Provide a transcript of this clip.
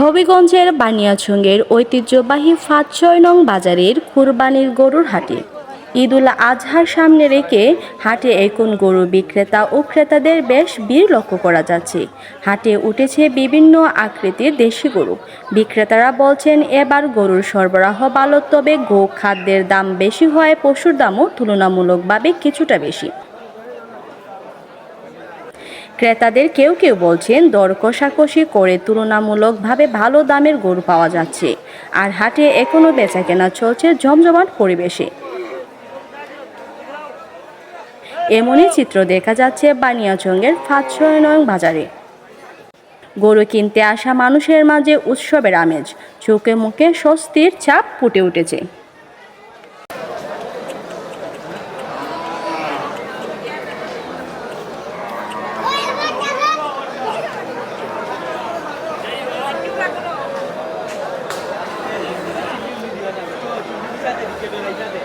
হবিগঞ্জের বানিয়াছঙ্গের ঐতিহ্যবাহী ফাঁদ ছয় নং বাজারের কুরবানির গরুর হাটে। ঈদ ঈদুল আজহার সামনে রেখে হাটে এখন গরু বিক্রেতা ও ক্রেতাদের বেশ ভিড় লক্ষ্য করা যাচ্ছে। হাটে উঠেছে বিভিন্ন আকৃতির দেশি গরু। বিক্রেতারা বলছেন, এবার গরুর সরবরাহ ভালো, তবে গো খাদ্যের দাম বেশি হয় পশুর দামও তুলনামূলকভাবে কিছুটা বেশি। ক্রেতাদের কেউ কেউ বলছেন, দর কষাকষি করে তুলনামূলকভাবে ভালো দামের গরু পাওয়া যাচ্ছে। আর হাটে এখনও বেচাকেনা চলছে জমজমাট পরিবেশে। এমনই চিত্র দেখা যাচ্ছে বানিয়াচঙ্গের ফাঁসশয় নং বাজারে। গরু কিনতে আসা মানুষের মাঝে উৎসবের আমেজ। চোখে মুখে স্বস্তির ছাপ ফুটে উঠেছে। Yapacağını